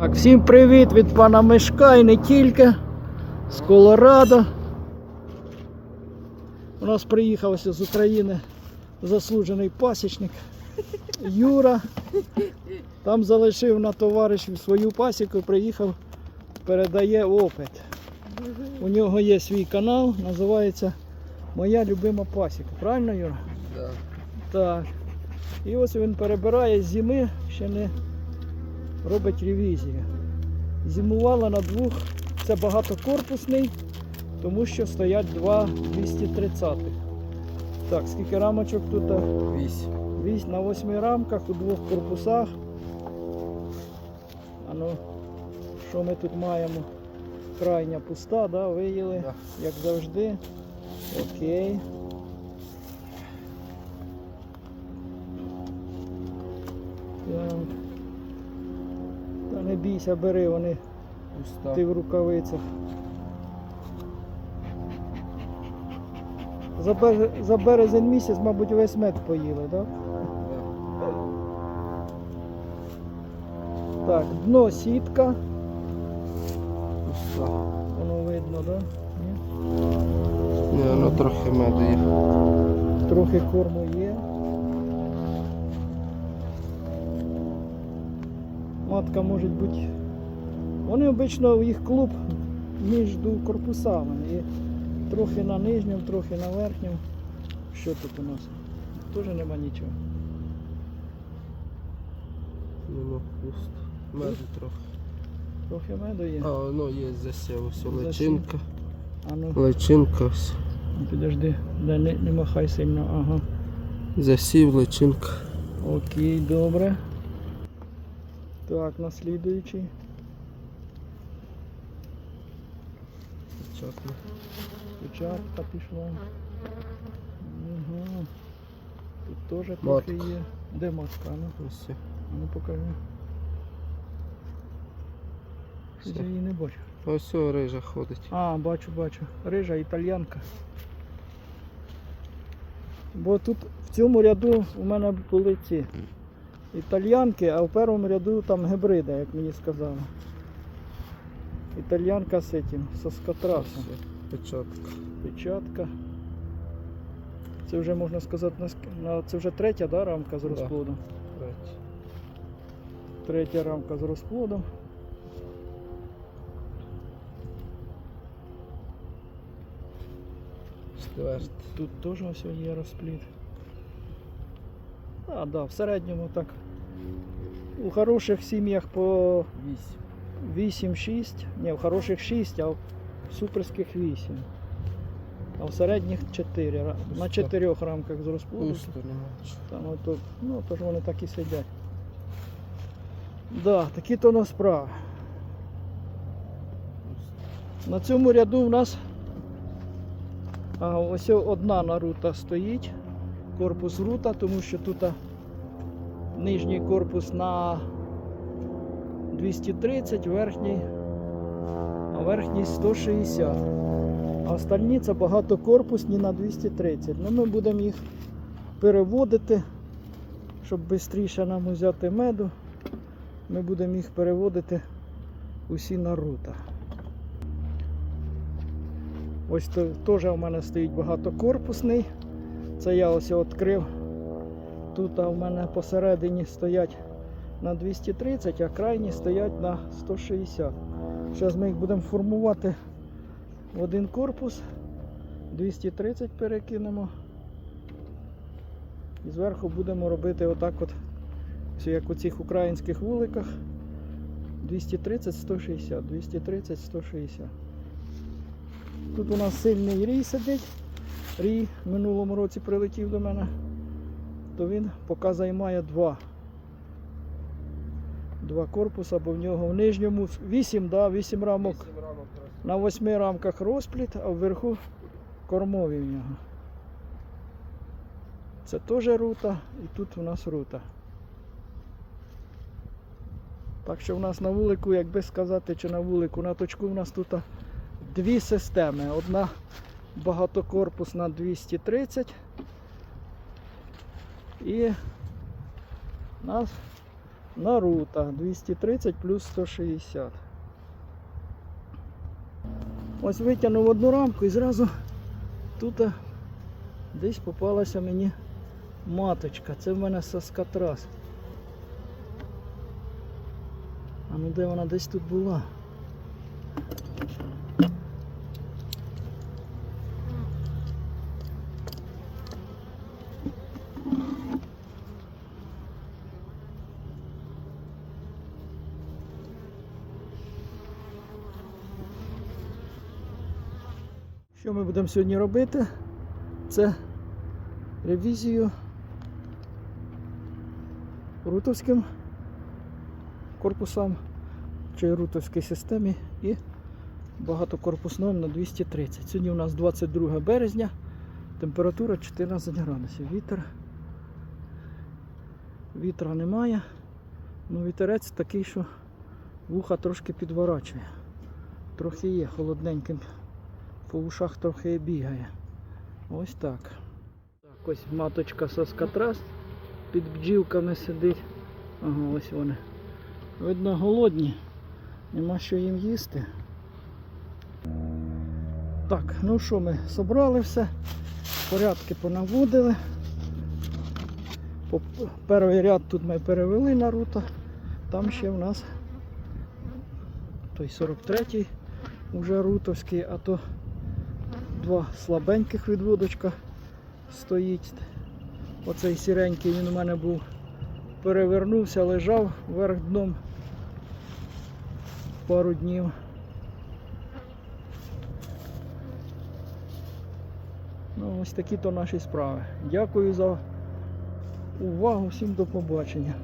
Так, всім привіт від пана Мишка і не тільки з Колорадо. У нас приїхався з України заслужений пасічник Юра. Там залишив на товаришів свою пасіку, приїхав, передає опит. У нього є свій канал, називається Моя любима пасіка. Правильно, Юра? Да. Так. І ось він перебирає з зими, ще не робить ревізію. Зимувала на двох, це багатокорпусний, тому що стоять два 230 Так, скільки рамочок тут? Вісім. Вісь на восьми рамках у двох корпусах. А ну, що ми тут маємо? Крайня пуста, да, виїли, Да. як завжди. Окей. Не бійся, бери, вони Пуста. ти в рукавицях. За, бер- за березень місяць, мабуть, весь мед поїли, так? Так, дно сітка, Пуста. воно видно, так? Ні? Ні, воно трохи меду є. Трохи корму є. Матка може бути. Вони обично їх клуб між корпусами. І трохи на нижньому, трохи на верхньому. Що тут у нас? Теж нема нічого. Нема пусто. Меду трохи. Трохи меду є. А, ну є засів, Засів. личинка. А ну, Личинка ось. підожди, не, не, не махай сильно. Ага. Засів, личинка. Окей, добре. Так, наслідуючий. Печатно. Печатка пішла. Угу. Тут теж трохи є. Де матка? Ну, Ось. ну покажи. Я її не бачу. Ось рижа ходить. А, бачу, бачу. Рижа італьянка. Бо тут в цьому ряду у мене були ці італьянки, а в першому ряду там гибрида, як мені сказали. Італьянка з цим, со скотрасом. Печатка. Печатка. Це вже можна сказати, на, це вже третя да, рамка з Да. розплодом. Третя. Третя рамка з розплодом. Четверта. Тут теж ось є розплід. А, да, в середньому так. У хороших сім'ях по 8-6. Ні, в хороших 6, а в суперських 8. А в середніх 4. ра- На Пусто. 4 рамках з розплоду. Там ото, ну, то ж вони так і сидять. Да, такі то на справи. Пусто. На цьому ряду в нас а, ось одна нарута стоїть, корпус рута, тому що тут нижній корпус на 230, верхній, а верхній 160. А остальні це багатокорпусні на 230. Ну, ми будемо їх переводити, щоб швидше нам взяти меду. Ми будемо їх переводити усі на рута. Ось теж у мене стоїть багатокорпусний. Це я ось відкрив. Тут у мене посередині стоять на 230, а крайні стоять на 160. Зараз ми їх будемо формувати в один корпус. 230 перекинемо. І зверху будемо робити отак от, як у цих українських вуликах. 230-160, 230-160. Тут у нас сильний рій сидить. Рій в минулому році прилетів до мене, то він поки займає два. Два корпуса, бо в нього в нижньому 8, да, 8 рамок. Вісім рамок. На восьми рамках розпліт, а вверху кормові в нього. Це теж рута і тут у нас рута. Так що в нас на вулику, як би сказати, чи на вулику, на точку у нас тут дві системи. Одна багатокорпусна 230 і у нас Наруто 230 плюс 160. Ось витягнув одну рамку і зразу тут десь попалася мені маточка. Це в мене соскотрас. А ну де вона десь тут була? Що ми будемо сьогодні робити? Це ревізію рутовським корпусам чи рутовській системі і багатокорпусним на 230. Сьогодні у нас 22 березня, температура 14 градусів. Вітер. Вітра немає. Ну, вітерець такий, що вуха трошки підворачує. Трохи є холодненьким по ушах трохи бігає. Ось так. Так, ось маточка соскотрас під бджілками сидить. Ага, ось вони. Видно, голодні. Нема що їм їсти. Так, ну що ми собрали все. Порядки понаводили. Перший ряд тут ми перевели на руто. Там ще в нас той 43-й вже рутовський, а то два слабеньких відводочка стоїть. Оцей сіренький він у мене був. Перевернувся, лежав вверх дном пару днів. Ну, ось такі то наші справи. Дякую за увагу, всім до побачення.